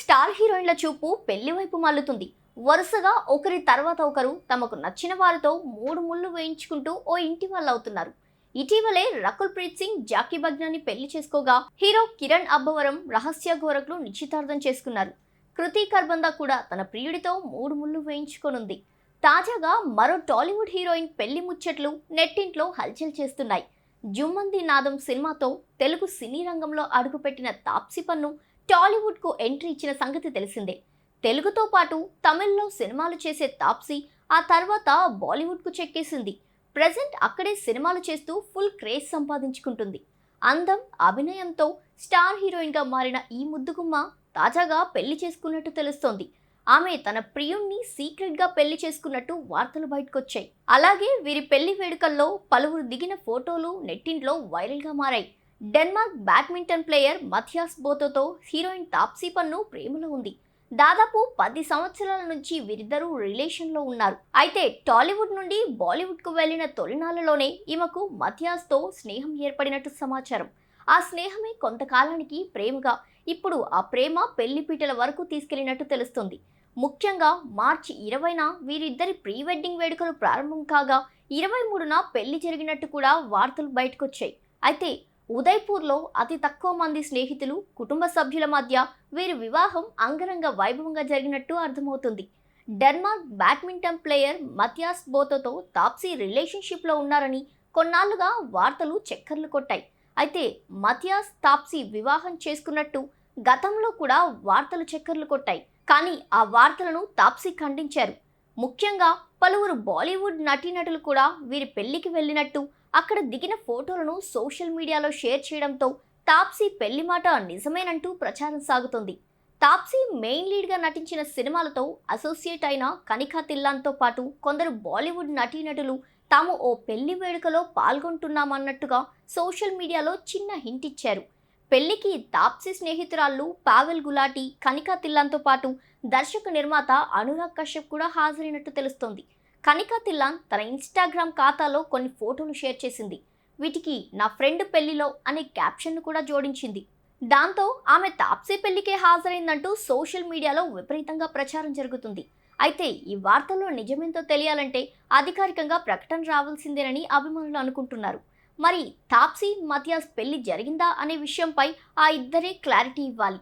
Star హీరోయిన్ల చూపు పెళ్ళి వైపు మల్లుతుంది వరుసగా ఒకరి తర్వాత ఒకరు తమకు నచ్చిన వారితో మూడు ముళ్ళు వేయించుకుంటూ ఓ ఇంటి వాళ్ళు అవుతున్నారు ఇటీవలే రకుల్ ప్రీత్ సింగ్ జాకీ బగ్నాని పెళ్ళి చేసుకోగా హీరో కిరణ్ అబ్బవరం రహస్య గోరకులు నిశ్చితార్థం చేసుకున్నారు. కృతి కర్బందా కూడా తన ప్రియుడితో మూడు ముళ్ళు వేయించుకొనుంది. తాజాగా మరో టాలీవుడ్ హీరోయిన్ పెళ్ళి ముచ్చట్లు నెట్టింట్లో హల్చల్ చేస్తున్నాయి. జుమ్మంది నాదం సినిమాతో తెలుగు సినీ రంగంలో అడుగుపెట్టిన తాప్సీ పన్ను టాలీవుడ్కు ఎంట్రీ ఇచ్చిన సంగతి తెలిసిందే. తెలుగుతో పాటు తమిళ్ళో సినిమాలు చేసే తాప్సీ ఆ తర్వాత బాలీవుడ్కు చెక్కేసింది. ప్రజెంట్ అక్కడే సినిమాలు చేస్తూ ఫుల్ క్రేజ్ సంపాదించుకుంటుంది. అందం అభినయంతో స్టార్ హీరోయిన్గా మారిన ఈ ముద్దుగుమ్మ తాజాగా పెళ్ళి చేసుకున్నట్టు తెలుస్తోంది. ఆమె తన ప్రియుణ్ణి సీక్రెట్గా పెళ్ళి చేసుకున్నట్టు వార్తలు బయటకొచ్చాయి. అలాగే వీరి పెళ్ళి వేడుకల్లో పలువురు దిగిన ఫోటోలు నెట్టింట్లో వైరల్గా మారాయి. డెన్మార్క్ బ్యాడ్మింటన్ ప్లేయర్ మథియాస్ బోతోతో హీరోయిన్ తాప్సీ పన్ను ప్రేమలో ఉంది. దాదాపు పది సంవత్సరాల నుంచి వీరిద్దరూ రిలేషన్లో ఉన్నారు. అయితే టాలీవుడ్ నుండి బాలీవుడ్కు వెళ్ళిన తొలినాళ్ళలోనే ఈమెకు మథియాస్తో స్నేహం ఏర్పడినట్టు సమాచారం. ఆ స్నేహమే కొంతకాలానికి ప్రేమగా ఇప్పుడు ఆ ప్రేమ పెళ్ళిపీటల వరకు తీసుకెళ్ళినట్టు తెలుస్తుంది. ముఖ్యంగా మార్చి ఇరవైన వీరిద్దరి ప్రీ వెడ్డింగ్ వేడుకలు ప్రారంభం కాగా ఇరవై మూడున పెళ్ళి జరిగినట్టు కూడా వార్తలు బయటకొచ్చాయి. అయితే ఉదయ్పూర్లో అతి తక్కువ మంది స్నేహితులు కుటుంబ సభ్యుల మధ్య వీరి వివాహం అంగరంగ వైభవంగా జరిగినట్టు అర్థమవుతుంది. డెన్మార్క్ బ్యాడ్మింటన్ ప్లేయర్ మథియాస్ బోతోతో తాప్సీ రిలేషన్షిప్లో ఉన్నారని కొన్నాళ్ళుగా వార్తలు చక్కర్లు కొట్టాయి. అయితే మథియాస్ తాప్సీ వివాహం చేసుకున్నట్టు గతంలో కూడా వార్తలు చక్కర్లు కొట్టాయి. కానీ ఆ వార్తలను తాప్సీ ఖండించారు. ముఖ్యంగా పలువురు బాలీవుడ్ నటీనటులు కూడా వీరి పెళ్ళికి వెళ్ళినట్టు అక్కడ దిగిన ఫోటోలను సోషల్ మీడియాలో షేర్ చేయడంతో తాప్సీ పెళ్ళి మాట నిజమేనంటూ ప్రచారం సాగుతోంది. తాప్సీ మెయిన్ లీడ్గా నటించిన సినిమాలతో అసోసియేట్ అయిన కనికా తిల్లాన్తో పాటు కొందరు బాలీవుడ్ నటీనటులు తాము ఓ పెళ్ళి వేడుకలో పాల్గొంటున్నామన్నట్టుగా సోషల్ మీడియాలో చిన్న హింట్ ఇచ్చారు. పెళ్ళికి తాప్సీ స్నేహితురాళ్ళు పావెల్ గులాటి కనికా తిల్లాన్తో పాటు దర్శక నిర్మాత అనురాగ్ కశ్యప్ కూడా హాజరైనట్టు తెలుస్తోంది. కనికా తిల్లాన్ తన ఇన్స్టాగ్రామ్ ఖాతాలో కొన్ని ఫోటోలు షేర్ చేసింది. వీటికి నా ఫ్రెండ్ పెళ్ళిలో అనే క్యాప్షన్ను కూడా జోడించింది. దాంతో ఆమె తాప్సీ పెళ్ళికే హాజరైందంటూ సోషల్ మీడియాలో విపరీతంగా ప్రచారం జరుగుతుంది. అయితే ఈ వార్తల్లో నిజమేంతో తెలియాలంటే అధికారికంగా ప్రకటన రావాల్సిందేనని అభిమానులు అనుకుంటున్నారు. మరి తాప్సీ మథియాస్ పెళ్ళి జరిగిందా అనే విషయంపై ఆ ఇద్దరే క్లారిటీ ఇవ్వాలి.